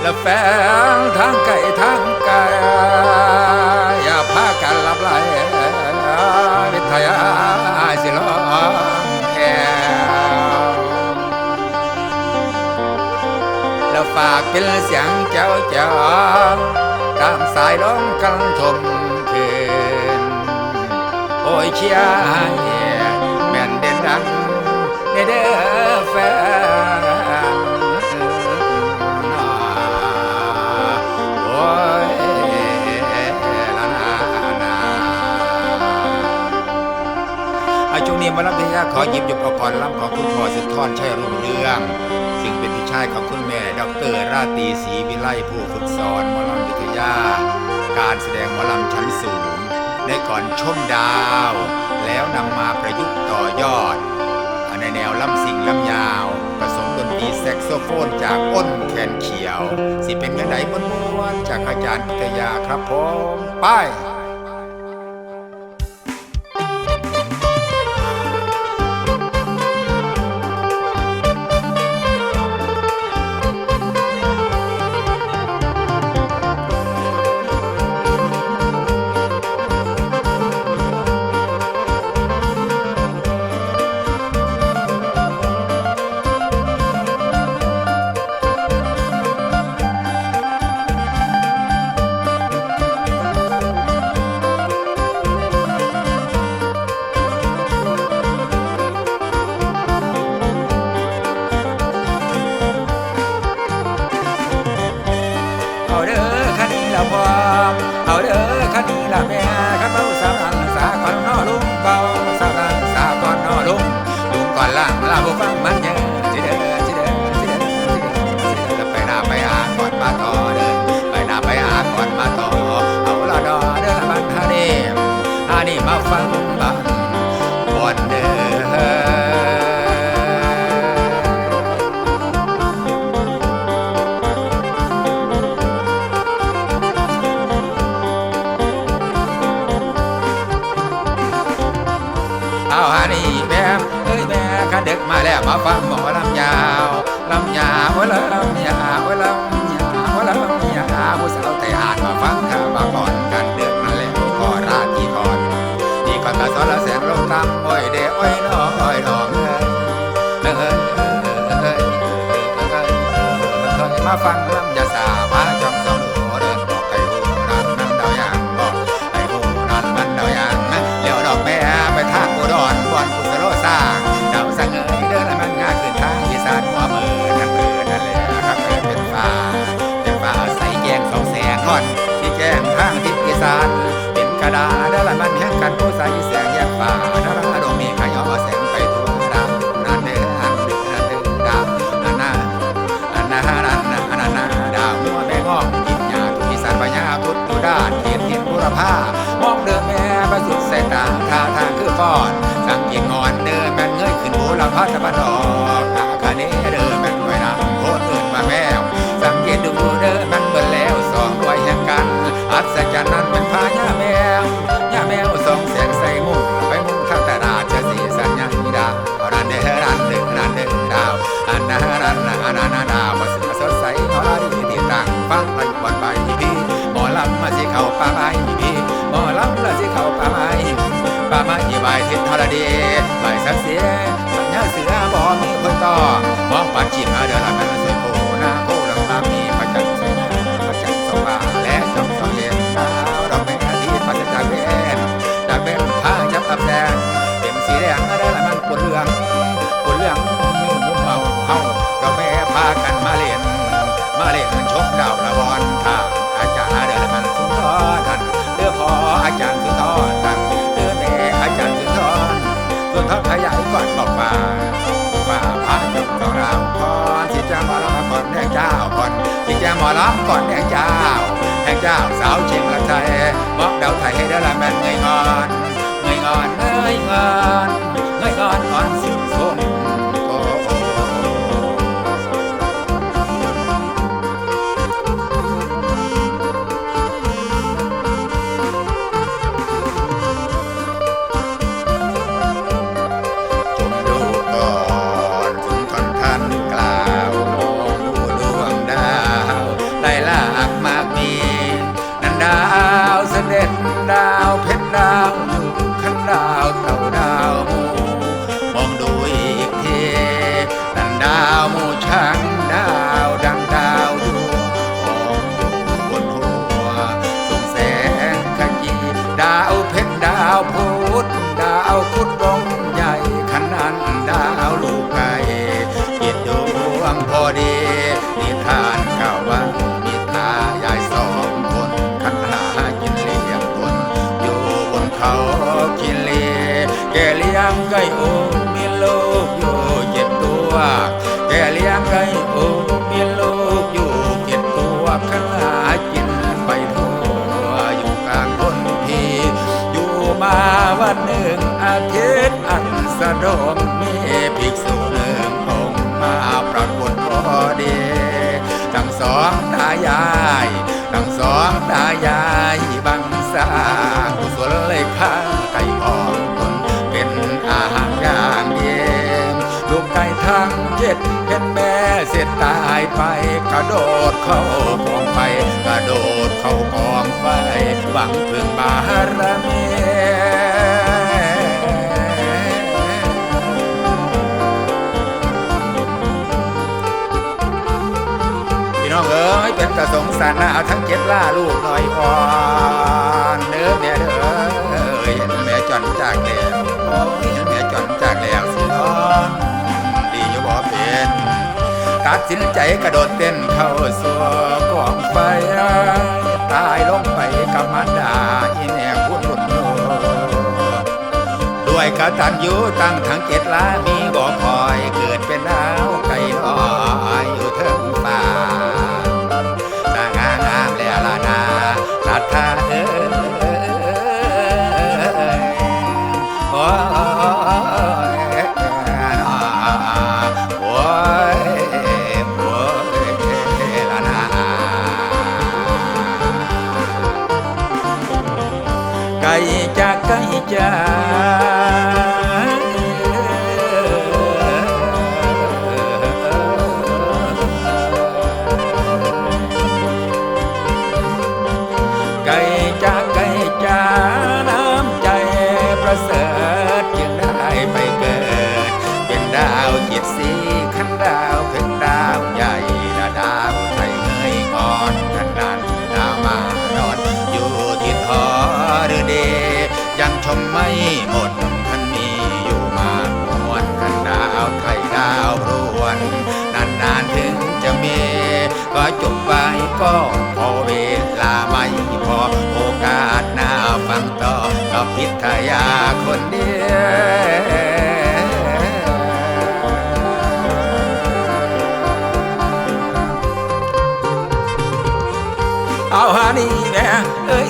และแฟนทางไก่ทางไกลอย่าพากันลับไหลวิทยาสิร้องแอวแล้วฝากเป็นเสียงเจ้าเจ้าตามสายร้องกันทมคืนโอ้ยเชียร์แม่นเด่นดังในเด้อแฟน ขอหยิบยกเอาก่อนลำของคุณพ่อสุดทอนชัยรุ่งเรือง ซึ่งเป็นพี่ชายของคุณแม่ ดรราตรีศรีวิไลผู้ฝึกสอนหมอลำวิทยา การแสดงหมอลำชั้นสูง ได้ก่อนชมดาว แล้วนำมาประยุกต์ต่อยอด ในแนวลำสิงลำยาว ผสมดนตรีแซกโซโฟนจากอ้นแคนเขียว สิเป็นยังไงมวนๆจากอาจารย์พิทยาครับผม ไป นนี้ละแม่ขันเมาสารังสาก่อนนอลุงเบาสารังสาก่อนนอลุงลุงก่อนล่างลาบุฟังมันเยอะจิเด้อจิเด้อจิเด้อจิเด้อจะไปหน้าไปหาก่อนมาต่อเดินไปหน้าไปหาก่อนมาต่อเอาละดอเด้อละบันฮานี่ฮานี่มาฟัง ดึกมาแล้วมาฟังหมอลำยาวลำยาวลำยาวลำยาวลำยาวผู้สาวไทยอ่านมาฟังข่าวบาก่อนกันเดึกนั่นแหละก็ราดที่ก่อนที่ก่อนกะสอนละแสงลงตำอ้อยเดอ้อยน้อยน้องเอ้ยเอ้ยเอ้ยเอ้ยเออมาฟังลำยาสาพา งทางทิศอีสานเป็นกระดาษเดินให้มันแห้งกันผู้ใส่แสงแยกฟ้าดาราดวงมีขยอแสงไปทั่วดาวนั่นเด้ออันเด้ออันเด้อดาวอันน่ะอันน่ะอันน่ะอันน่ะอันน่ะดาวหัวแม่งอกกินยาทุกอีสานพญาพุทธด้านเขียนเขียนบุรพามองเดินแม่ประสุดสายตาท่าทางคือฟอนสังเกตงอนเดินแม่นเงยขึ้นบูรพาตะบันดอกอาคาเน จ้าก่อนที่จหมอรับก่อนแห่งเจ้าแห่งเจ้าสาวเชียงละไทยบอกเดาไทยให้เด้อละแม่นเงยงอนเงยงอนเงยงอนเงยงอนอ่อนสิ เขากิเลแกเลี้ยงไก่โอมีลูกอยู่เจ็ดตัว แกเลี้ยงไก่โอมีลูกอยู่เจ็ดตัวขลากินไปทั่วอยู่กลางคนพีอยู่มาวันหนึ่งอาทิตย์อันสะดมมีภิกษุหนึ่งองมาปรากฏพอดี ทั้งสองตายาย เจ็นแม่เสร็จตายไป กระโดดเข้ากองไฟกระโดดเข้ากองไฟหวังพึ่งบารมีพี่น้องเอ๋ยเป็นกระสงสารนเอาทั้งเจ็ดล่าลูกหน่อยอ่อนเด้อแม่เด้อเห็นแม่จอนจากแล้วโอ้ยเห็นแม่จอนจากแล้ว ตัดสินใจกระโดดเต้นเข้าสู่กองไฟตายลงไปกับมันดาอีแม่คุณบุญโยด้วยกตันยูตั้งทั้งเจ็ดล้ามีบ่อคอยคือ จาก หมดคันมีอยู่มากมวนกันดาวไทยดาวรวน นานๆถึงจะมี ก็จบไปก็พอเวลาไม่พอ โอกาสหน้าฟังต่อกับพิทยาคนเดียวเอาฮานี่แม่เอ้ย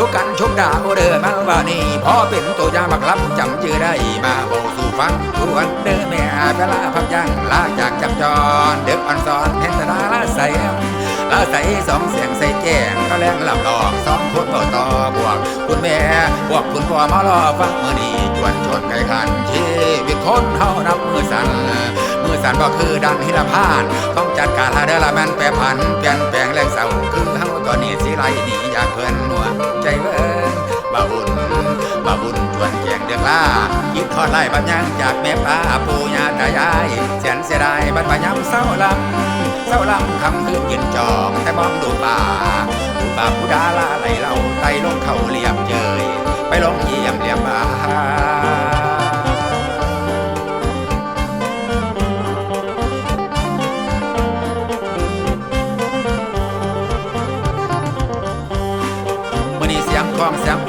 ผู้กันชมดาวเดินมาว่านี่พอเป็นตัวยาบักลับจำชื่อได้มาบอกสู่ฟังทวนเด้อแม่เวลาพักยังลาจากจำจรเด็กอ่อนสอนเห็นตาลาใสลาใสสองเสียงใส่แจ้งก็แรงหลับหลอกสองคนต่อต่อบวก คุณแม่บวกคุณพ่อมารอฟังมือนี้จวนชนไก่ขันชีวิตคนเฮานับมือสั่นมือสั่นก็คือดันหิรพานต้องจัดการหาเดละแมนแปรผันเปลี่ยนแปลงแรงเศร้าคือเฮาตอนนี้สิไรหนีอยากเพิ่น เบิ่งบาบุญบาบุญชวนแกงเดือกลาคิดทอดไล่บัญญังจากแม่ป้าปู่ย่าตายายแสนเสียดายบัดบัญญังเศร้าลำเศร้าลำคำคืนยืนจองแต่มองดูป่าดูป่าผู้ดาลาไหลเราไตลงเขาเหลี่ยมเจยไปลงเยี่ยมเหลี่ยมบา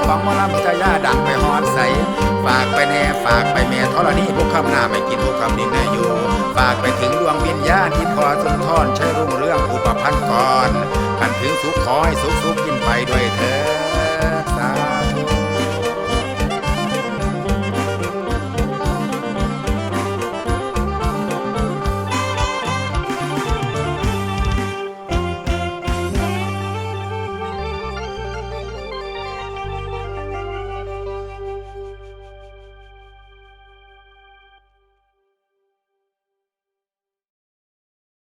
ของมอลำจะย่าดังไปฮอนใส ฝากไปแน่ฝากไปแม่ทรณีพวกคำหน้าไม่กินพวกคำนิ่งนายอยู่ ฝากไปถึงดวงวิญญาณที่คอสุนทรใช้รุ่งเรื่องอุปพันธ์ก่อนกันถึงสุขขอให้สุขสุขกินไปด้วยเธอสาธุ